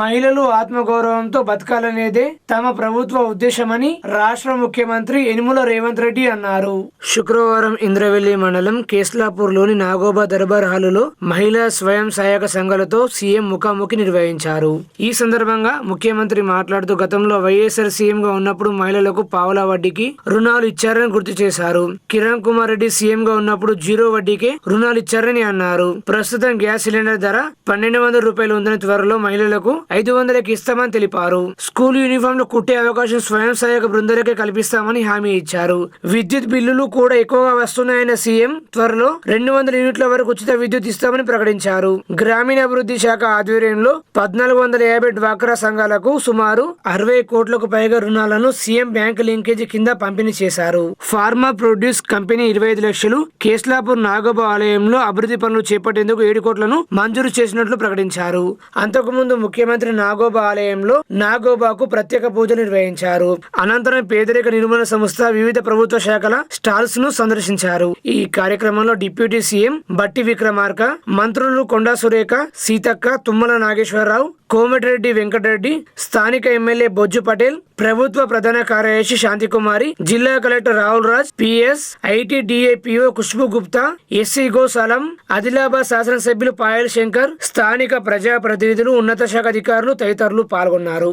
మహిళలు ఆత్మగౌరవంతో బతకాలనేదే తమ ప్రభుత్వ ఉద్దేశమని రాష్ట్ర ముఖ్యమంత్రి యనుమల రేవంత్ రెడ్డి అన్నారు. శుక్రవారం ఇంద్రవెల్లి మండలం కేస్లాపూర్లోని నాగోబా దర్బార్ హాలులో మహిళా స్వయం సహాయక సంఘాలతో సీఎం ముఖాముఖి నిర్వహించారు. ఈ సందర్భంగా ముఖ్యమంత్రి మాట్లాడుతూ గతంలో వైఎస్ఆర్ సీఎం గా ఉన్నప్పుడు మహిళలకు పావలా వడ్డీకి రుణాలు ఇచ్చారని గుర్తు చేశారు. కిరణ్ కుమార్ రెడ్డి సీఎం గా ఉన్నప్పుడు జీరో వడ్డీకే రుణాలు ఇచ్చారని అన్నారు. ప్రస్తుతం గ్యాస్ సిలిండర్ ధర పన్నెండు వందల రూపాయలు ఉందని త్వరలో మహిళలకు ఐదు వందలకి ఇస్తామని తెలిపారు. స్కూల్ యూనిఫామ్లు కుట్టే అవకాశం స్వయం సహాయక బృందాలకే కల్పిస్తామని హామీ ఇచ్చారు. విద్యుత్ బిల్లులు కూడా ఎక్కువగా వస్తున్నాయన్న సీఎం త్వరలో రెండు వందల యూనిట్ల వరకు ఉచిత విద్యుత్ ఇస్తామని ప్రకటించారు. గ్రామీణాభివృద్ధి శాఖ ఆధ్వర్యంలో పద్నాలుగు వందల యాభై డ్వాక్రా సంఘాలకు సుమారు అరవై కోట్లకు పైగా రుణాలను సీఎం బ్యాంక్ లింకేజీ కింద పంపిణీ చేశారు. ఫార్మా ప్రొడ్యూస్ కంపెనీ ఇరవై ఐదు లక్షలు కేస్లాపూర్ నాగోబా ఆలయంలో అభివృద్ధి పనులు చేపట్టేందుకు ఏడు కోట్లను మంజూరు చేసినట్లు ప్రకటించారు. అంతకుముందు ముఖ్యమంత్రి నాగోబా ఆలయంలో నాగోబాకు ప్రత్యేక పూజలు నిర్వహించారు. అనంతరం పేదరిక నిర్మూలన సంస్థ వివిధ ప్రభుత్వ శాఖల స్టాల్స్ను సందర్శించారు. ఈ కార్యక్రమంలో డిప్యూటీ సీఎం బట్టి విక్రమార్క మంత్రులు కొండా సురేఖ సీతక్క తుమ్మల నాగేశ్వరరావు కోమటిరెడ్డి వెంకటరెడ్డి స్థానిక ఎమ్మెల్యే బొజ్జు పటేల్ ప్రభుత్వ ప్రధాన కార్యదర్శి శాంతికుమారి జిల్లా collector Rahul Raj PS IT DAPO Khushbu Gupta SC Gosalam Adilabad శాసనసభ్యులు పాయల్ శంకర్ స్థానిక ప్రజా ప్రతినిధులు ఉన్నత శాఖ అధికారులు తదితరులు పాల్గొన్నారు.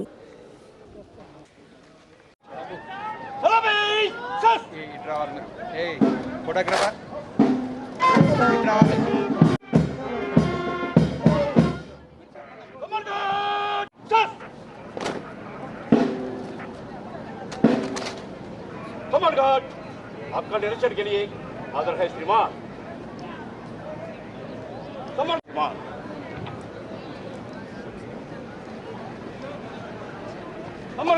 ఫోటోగ్రాఫర్ घाट आपका निरीक्षण के लिए हाजिर है श्रीमान। श्रीमान कमल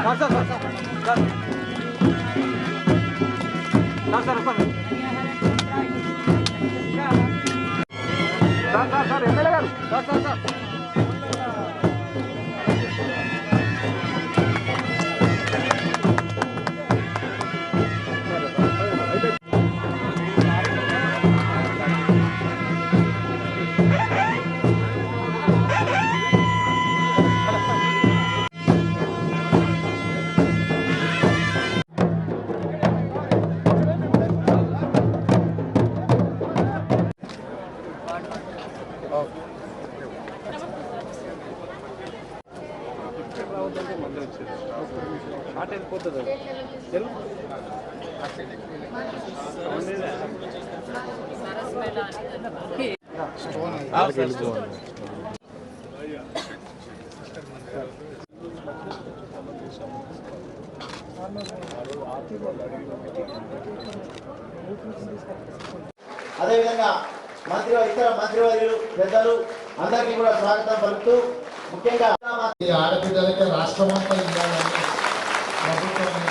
పంపిస్తుంది అదేవిధంగా మంత్రి ఇతర మంత్రివర్యులు పెద్దలు అందరికీ కూడా స్వాగతం పలుకుతూ ముఖ్యంగా ఆడపిల్లలకి రాష్ట్రమంతా ఇవ్వాలని ప్రభుత్వం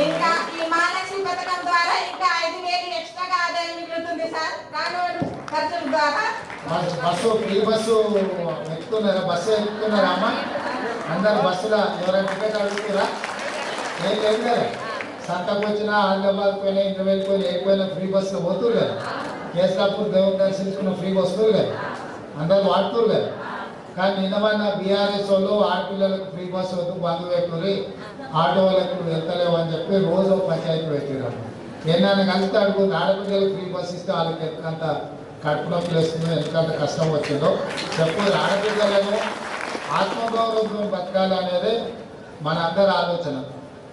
ఇంకా ఈ మహాలక్ష్మి పథకం ద్వారా ఇంకా ఐదు వేలు ఎక్స్ట్రాగా ఆదాయం మిగులుతుంది సార్. కానూరు ఖర్చుల ద్వారా. బస్సు ఫ్రీ బస్సు ఎక్కుతున్నారా బస్సు ఎక్కుతున్నారా అమ్మ? అందరు బస్సులో? ఎవరైనా టికెట్ అడుగుతారా ఏం లేదు కదా. సంతకు వచ్చినా ఆదిలాబాద్ పోయినా ఇంటర్ వెళ్ళిపోయినా లేకపోయినా ఫ్రీ బస్సులో పోతురు కదా. కేసరాపూర్ దేవుని దర్శించుకున్న ఫ్రీ వస్తువులు కదా. అందరు వాడుతురు కదా. కానీ నిన్నమన్న బీఆర్ఎస్ వాళ్ళు ఆడపిల్లలకు ఫ్రీ బస్సు వద్దు బంధు పెట్టుకుని ఆటో వాళ్ళకు వెళ్తలేవు అని చెప్పి రోజు ఒక పంచాయతీ పెట్టారు ఎన్నైనా కలిస్తే అడుగుతుంది ఆడపిల్లలకు ఫ్రీ బస్సు ఇస్తే వాళ్ళకి ఎంతకంత కడుపు వేస్తుందో ఎంతకంత కష్టం వచ్చిందో చెప్పు ఆడపిల్లలను ఆత్మగౌరవం బతకాలి అనేది మన అందరి ఆలోచన.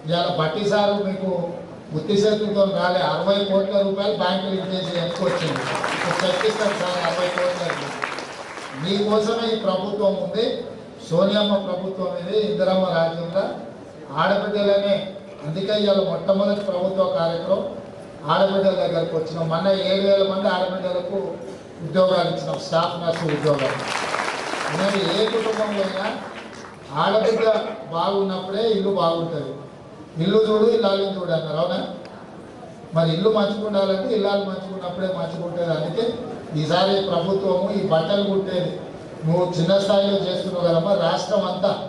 ఇవాళ బట్టి సారు మీకు బుద్ధి శక్తితో రాలే. అరవై కోట్ల రూపాయలు బ్యాంకులు ఇచ్చేసి ఎక్కువ వచ్చింది? చర్చిస్తాం సార్ అరవై కోట్ల మీకోసమే ఈ ప్రభుత్వం ఉంది. సోనియమ్మ ప్రభుత్వం ఇది ఇందిరమ్మ రాజ్యంలో ఆడబిడ్డలనే అందుకే ఇవాళ మొట్టమొదటి ప్రభుత్వ కార్యక్రమం ఆడబిడ్డల దగ్గరకు వచ్చినాం. మొన్న ఏడు వేల మంది ఆడబిడ్డలకు ఉద్యోగాలు ఇచ్చినాం. స్టాఫ్ నర్సు ఉద్యోగాలు. నేను ఏ కుటుంబంలో అయినా ఆడబిడ్డ బాగున్నప్పుడే ఇల్లు బాగుంటుంది. ఇల్లు చూడు ఇల్లాలని చూడు అన్నారు. అవునా? మరి ఇల్లు మంచుకుండాలంటే ఇల్లాలు మంచుకున్నప్పుడే మంచుకుంటుంది. అందుకే ఈసారి ప్రభుత్వము ఈ బట్టలు కుట్టేది. నువ్వు చిన్న స్థాయిలో చేస్తున్నావు కదమ్మా. రాష్ట్రం అంతా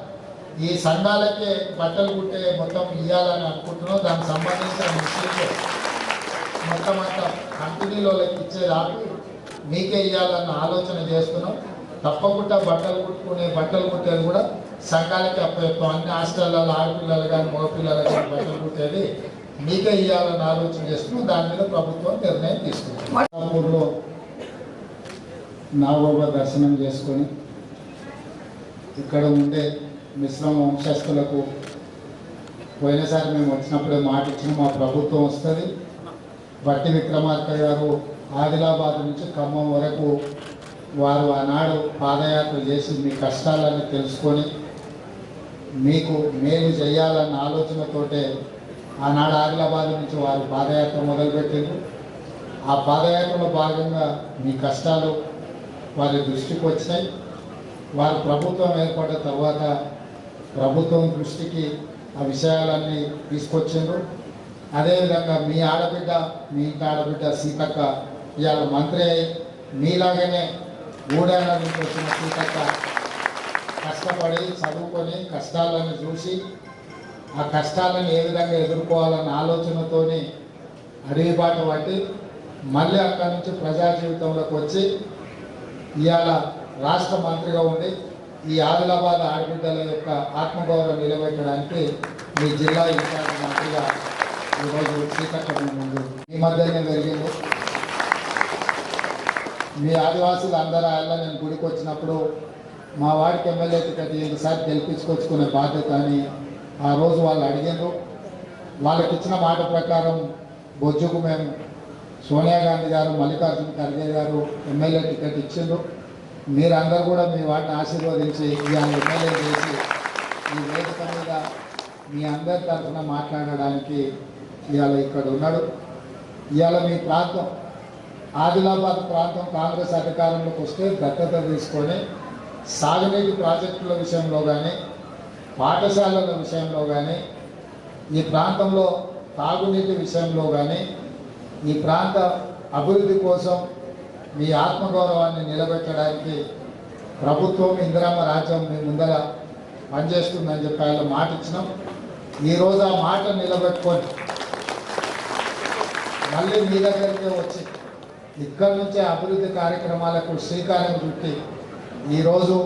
ఈ సంఘాలకే బట్టలు కుట్టే మొత్తం ఇవ్వాలని అనుకుంటున్నాం. దానికి సంబంధించిన ముస్లింలు మొత్తం అంతా కంపెనీలో ఇచ్చేది మీకే ఇవ్వాలన్న ఆలోచన చేస్తున్నాం. తప్పకుండా బట్టలు కుట్టుకునే బట్టలు కుట్టేది కూడా సంఘాలకి అప్పచెప్తాం. అన్ని హాస్టల్లో ఆడపిల్లలు కానీ మగపిల్లలు కానీ బట్టలు కుట్టేది మీకే ఇవ్వాలని ఆలోచన చేస్తున్నాం. దాని మీద ప్రభుత్వం నిర్ణయం తీసుకుంది ఊర్లో నాగోబా దర్శనం చేసుకొని ఇక్కడ ఉండే మిశ్రమ వంశస్థులకు పోయినసారి మేము వచ్చినప్పుడే మాట ఇచ్చిన మా ప్రభుత్వం వస్తుంది. బట్టి విక్రమార్క గారు ఆదిలాబాద్ నుంచి ఖమ్మం వరకు వారు ఆనాడు పాదయాత్ర చేసి మీ కష్టాలని తెలుసుకొని మీకు మేలు చేయాలన్న ఆలోచనతోటే ఆనాడు ఆదిలాబాద్ నుంచి వారు పాదయాత్ర మొదలుపెట్టారు ఆ పాదయాత్రలో భాగంగా మీ కష్టాలు వారి దృష్టికి వచ్చాయి వారు ప్రభుత్వం ఏర్పడిన తర్వాత ప్రభుత్వం దృష్టికి ఆ విషయాలన్నీ తీసుకొచ్చిండ్రు. అదేవిధంగా మీ ఆడబిడ్డ మీ ఇంటి ఆడబిడ్డ సీతక్క ఇవాళ మంత్రి అయి మీలాగానే ఊడేళ్ళ నుంచి వచ్చిన సీతక్క కష్టపడి చదువుకొని కష్టాలను చూసి ఆ కష్టాలను ఏ విధంగా ఎదుర్కోవాలన్న ఆలోచనతోని అడవి బాట పట్టి మళ్ళీ అక్కడి నుంచి ప్రజా జీవితంలోకి వచ్చి ఇవాళ రాష్ట్ర మంత్రిగా ఉండి ఈ ఆదిలాబాద్ ఆడబిడ్డల యొక్క ఆత్మగౌరవం నిలబెట్టడానికి మీ జిల్లా ఇన్ఛార్జ్ మంత్రిగా ఈరోజు సీతక్క ముందు ఈ మధ్యనే జరిగింది. మీ ఆదివాసులు అందరూ ఆయన నేను గుడికి వచ్చినప్పుడు మా వాడికి ఎమ్మెల్యే టికెట్ ఈసారి గెలిపించుకొచ్చుకునే బాధ్యత అని ఆ రోజు వాళ్ళు అడిగారు వాళ్ళకి ఇచ్చిన మాట ప్రకారం బొజ్జుకు మేము సోనియా గాంధీ గారు మల్లికార్జున ఖర్గే గారు ఎమ్మెల్యే టికెట్ ఇచ్చిండ్రు. మీరందరూ కూడా మీ వాటిని ఆశీర్వదించి ఇవాళ ఎమ్మెల్యే చేసి ఈ వేదిక మీద మీ అందరి తరఫున మాట్లాడడానికి ఇవాళ ఇక్కడ ఉన్నాడు. ఇవాళ మీ ప్రాంతం ఆదిలాబాద్ ప్రాంతం కాంగ్రెస్ అధికారంలోకి వస్తే దత్తత తీసుకొని సాగునీటి ప్రాజెక్టుల విషయంలో కానీ పాఠశాలల విషయంలో కానీ ఈ ప్రాంతంలో తాగునీటి విషయంలో కానీ ఈ ప్రాంత అభివృద్ధి కోసం మీ ఆత్మగౌరవాన్ని నిలబెట్టడానికి ప్రభుత్వం ఇందిరామ రాజ్యం మీ ముందర పనిచేస్తుందని చెప్పి ఆయన మాట ఇచ్చినాం. ఈరోజు ఆ మాట నిలబెట్టుకొని మళ్ళీ మీ దగ్గరికే వచ్చి ఇక్కడి నుంచే అభివృద్ధి కార్యక్రమాలకు శ్రీకారం చుట్టి ఈరోజు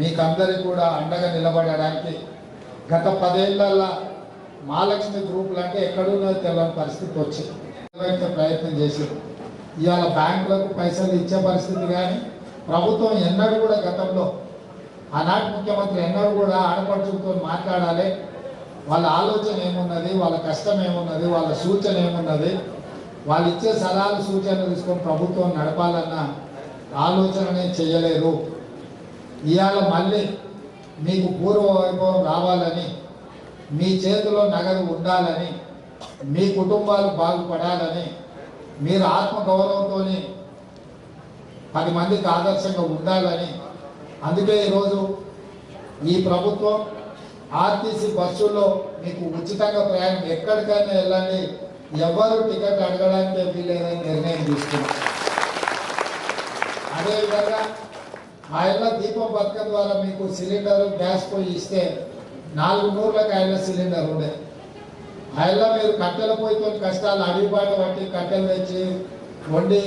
మీకందరికీ కూడా అండగా నిలబడడానికి గత పదేళ్ళలో మహాలక్ష్మి గ్రూపులు అంటే ఎక్కడున్నదో తెలియని పరిస్థితి వచ్చి ప్రయత్నం చేసింది. ఇవాళ బ్యాంకులకు పైసలు ఇచ్చే పరిస్థితి కానీ ప్రభుత్వం ఎన్నడూ కూడా గతంలో ఆనాటి ముఖ్యమంత్రి ఎన్నడూ కూడా ఆడపడుచుతో మాట్లాడాలి. వాళ్ళ ఆలోచన ఏమున్నది వాళ్ళ కష్టం ఏమున్నది వాళ్ళ సూచన ఏమున్నది వాళ్ళు ఇచ్చే సలహాలు సూచనలు తీసుకొని ప్రభుత్వం నడపాలన్న ఆలోచననే చేయలేరు ఇవాళ మళ్ళీ మీకు పూర్వ వైభవం రావాలని మీ చేతిలో నగదు ఉండాలని మీ కుటుంబాలు బాగుపడాలని మీరు ఆత్మగౌరవంతో పది మందికి ఆదర్శంగా ఉండాలని. అందుకే ఈరోజు ఈ ప్రభుత్వం ఆర్టీసీ బస్సుల్లో మీకు ఉచితంగా ప్రయాణం ఎక్కడికైనా వెళ్ళండి. ఎవరు టికెట్ అడగడానికి వీలేదని నిర్ణయం తీసుకున్నారు అదేవిధంగా ఆయన దీపం పథకం ద్వారా మీకు సిలిండర్ గ్యాస్ పోయి ఇస్తే నాలుగు నూరులకు ఆయన సిలిండర్ ఉండే. అయినా మీరు కట్టెల పొయ్యితో కష్టాలు అడిగిపాట పట్టి కట్టెలు తెచ్చి వండి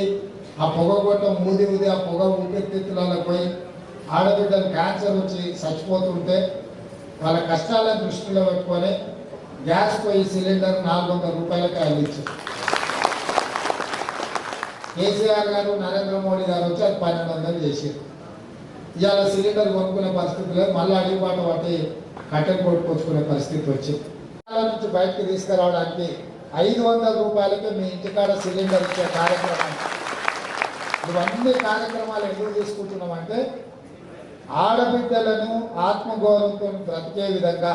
ఆ పొగ కొట్టం మూది ఊది ఆ పొగ ఊపిరితిత్తులలో పోయి ఆడబిడ్డలు క్యాన్సర్ వచ్చి చచ్చిపోతుంటే వాళ్ళ కష్టాలను దృష్టిలో పెట్టుకొని గ్యాస్ పోయి సిలిండర్ నాలుగు వందల రూపాయలకి అందించారు. కేసీఆర్ గారు నరేంద్ర మోడీ గారు వచ్చి అది పన్నెండు వందలు చేశారు. ఇవాళ సిలిండర్ కొనుక్కునే పరిస్థితి లేదు మళ్ళీ అడిగిపాట పట్టి కట్టెలు కొట్టుకొచ్చుకునే పరిస్థితి వచ్చింది. నుంచి బయటకు తీసుకురావడానికి ఐదు వందల రూపాయలకి మీ ఇంటికాడ సిలిండర్ ఇచ్చే కార్యక్రమం. ఇవన్నీ కార్యక్రమాలు ఎందుకు తీసుకుంటున్నామంటే ఆడబిడ్డలను ఆత్మగౌరవంతో బ్రతికే విధంగా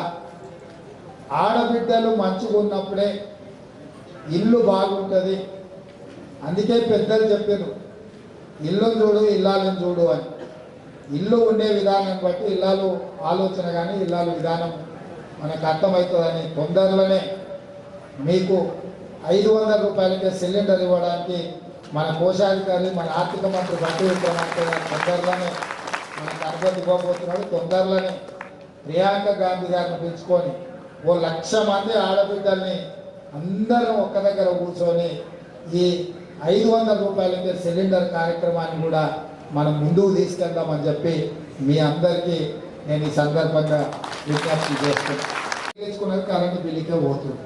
ఆడబిడ్డలు మంచిగా ఉన్నప్పుడే ఇల్లు బాగుంటుంది. అందుకే పెద్దలు చెప్పారు ఇల్లు చూడు ఇల్లాలను చూడు అని. ఇల్లు ఉండే విధానం బట్టి ఇల్లాలు ఆలోచన కానీ ఇల్లాలు విధానం మనకు అర్థమవుతుందని తొందరలోనే మీకు ఐదు వందల రూపాయలకే సిలిండర్ ఇవ్వడానికి మన కోశాధికారి మన ఆర్థిక మంత్రి బట్టి విక్రమార్క తొందరలోనే మనకు అనుమతి ఇవ్వబోతున్నాడు. తొందరలోనే ప్రియాంక గాంధీ గారిని పిలుచుకొని ఓ లక్ష మంది ఆడబిడ్డల్ని అందరం ఒక్క దగ్గర కూర్చొని ఈ ఐదు వందల రూపాయలకే సిలిండర్ కార్యక్రమాన్ని కూడా మనం ముందుకు తీసుకెళ్దామని చెప్పి మీ అందరికీ నేను ఈ సందర్భంగా విజ్ఞప్తి చేస్తున్నాను తీసుకున్నది కరెంటు బిల్లుకే పోతుంది.